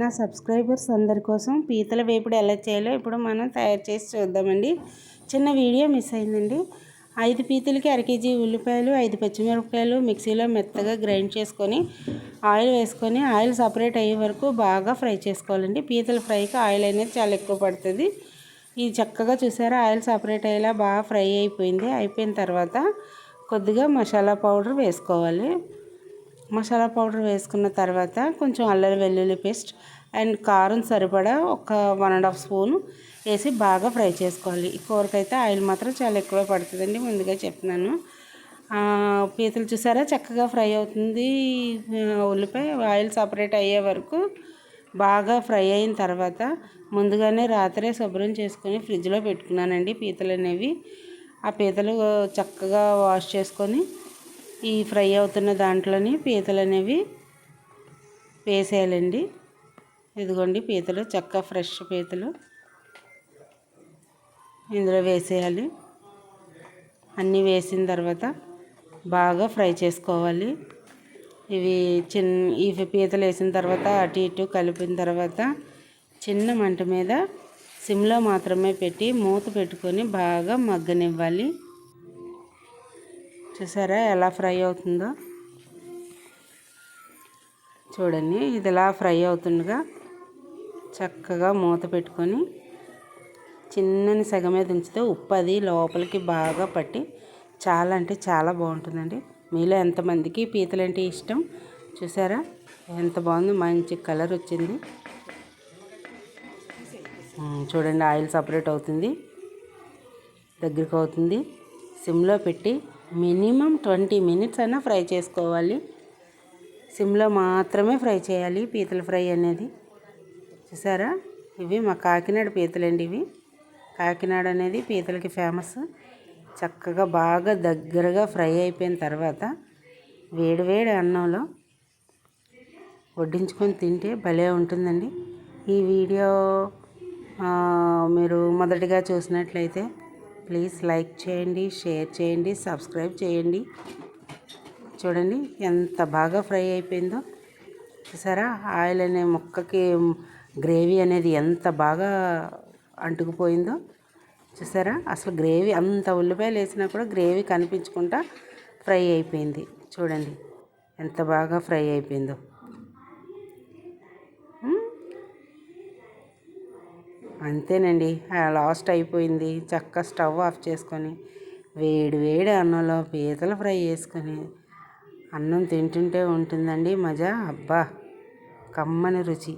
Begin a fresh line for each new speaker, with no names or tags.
నా సబ్స్క్రైబర్స్ అందరి కోసం పీతల వేపుడు ఎలా చేయాలో ఇప్పుడు మనం తయారు చేసి చూద్దామండి. చిన్న వీడియో మిస్ అయిందండి. ఐదు పీతలకి అర కేజీ ఉల్లిపాయలు ఐదు పచ్చిమిరపకాయలు మిక్సీలో మెత్తగా గ్రైండ్ చేసుకొని ఆయిల్ వేసుకొని ఆయిల్ సపరేట్ అయ్యే వరకు బాగా ఫ్రై చేసుకోవాలండి. పీతల ఫ్రైకి ఆయిల్ అనేది చాలా ఎక్కువ పడుతుంది. ఇది చక్కగా చూసారా? ఆయిల్ సపరేట్ అయ్యేలా బాగా ఫ్రై అయిపోయింది. అయిపోయిన తర్వాత కొద్దిగా మసాలా పౌడర్ వేసుకోవాలి. మసాలా పౌడర్ వేసుకున్న తర్వాత కొంచెం అల్లం వెల్లుల్లి పేస్ట్ అండ్ కారం సరిపడా ఒక వన్ అండ్ హాఫ్ స్పూన్ వేసి బాగా ఫ్రై చేసుకోవాలి. ఈ కూరకైతే ఆయిల్ మాత్రం చాలా ఎక్కువ పడుతుందండి ముందుగా చెప్తున్నాను. పీతలు చూసారా? చక్కగా ఫ్రై అవుతుంది. ఉల్లిపాయ ఆయిల్ సపరేట్ అయ్యే వరకు బాగా ఫ్రై అయిన తర్వాత ముందుగానే రాత్రే శుభ్రం చేసుకొని ఫ్రిడ్జ్లో పెట్టుకున్నానండి పీతలు అనేవి ఆ పీతలు చక్కగా వాష్ చేసుకొని ఈ ఫ్రై అవుతున్న దాంట్లోని పీతలు అనేవి వేసేయాలండి. ఇదిగోండి పీతలు చక్క ఫ్రెష్ పీతలు ఇందులో వేసేయాలి. అన్నీ వేసిన తర్వాత బాగా ఫ్రై చేసుకోవాలి. ఇవి చిన్న ఇవి పీతలు వేసిన తర్వాత అటు ఇటు కలిపిన తర్వాత చిన్న మంట మీద సిమ్లో మాత్రమే పెట్టి మూత పెట్టుకొని బాగా మగ్గనివ్వాలి. చూసారా ఎలా ఫ్రై అవుతుందో? చూడండి ఇది ఇలా ఫ్రై అవుతుండగా చక్కగా మూత పెట్టుకొని చిన్నని సగ మీద ఉంచితే ఉప్పు అది లోపలికి బాగా పట్టి చాలా అంటే చాలా బాగుంటుందండి. మీలో ఎంతమందికి పీతలు అంటే ఇష్టం? చూసారా? ఎంత బాగుంది మంచి కలర్ వచ్చింది. చూడండి ఆయిల్ సపరేట్ అవుతుంది. దగ్గరికి అవుతుంది. సిమ్లో పెట్టి మినిమం ట్వంటీ మినిట్స్ అయినా ఫ్రై చేసుకోవాలి. సిమ్లో మాత్రమే ఫ్రై చేయాలి పీతల ఫ్రై అనేది. చూసారా? ఇవి మా కాకినాడ పీతలండి ఇవి. కాకినాడ అనేది పీతలకి ఫేమస్ చక్కగా బాగా దగ్గరగా ఫ్రై అయిపోయిన తర్వాత వేడివేడి అన్నంలో వడ్డించుకొని తింటే భలే ఉంటుందండి. ఈ వీడియో మీరు మొదటిగా చూసినట్లయితే ప్లీజ్ లైక్ చేయండి షేర్ చేయండి సబ్స్క్రైబ్ చేయండి. చూడండి ఎంత బాగా ఫ్రై అయిపోయిందో. చూసారా? ఆయిల్ అనే ముక్కకి గ్రేవీ అనేది ఎంత బాగా అంటుకుపోయిందో. చూసారా? అసలు గ్రేవీ అంత ఉల్లిపాయలు వేసినా కూడా గ్రేవీ కనిపించకుండా ఫ్రై అయిపోయింది. చూడండి ఎంత బాగా ఫ్రై అయిపోయిందో. అంతేనండి. లాస్ట్ అయిపోయింది. చక్క స్టవ్ ఆఫ్ చేసుకొని వేడి వేడి అన్నంలో పీతలు ఫ్రై చేసుకొని అన్నం తింటుంటే ఉంటుందండి. మజా. అబ్బా! కమ్మని రుచి.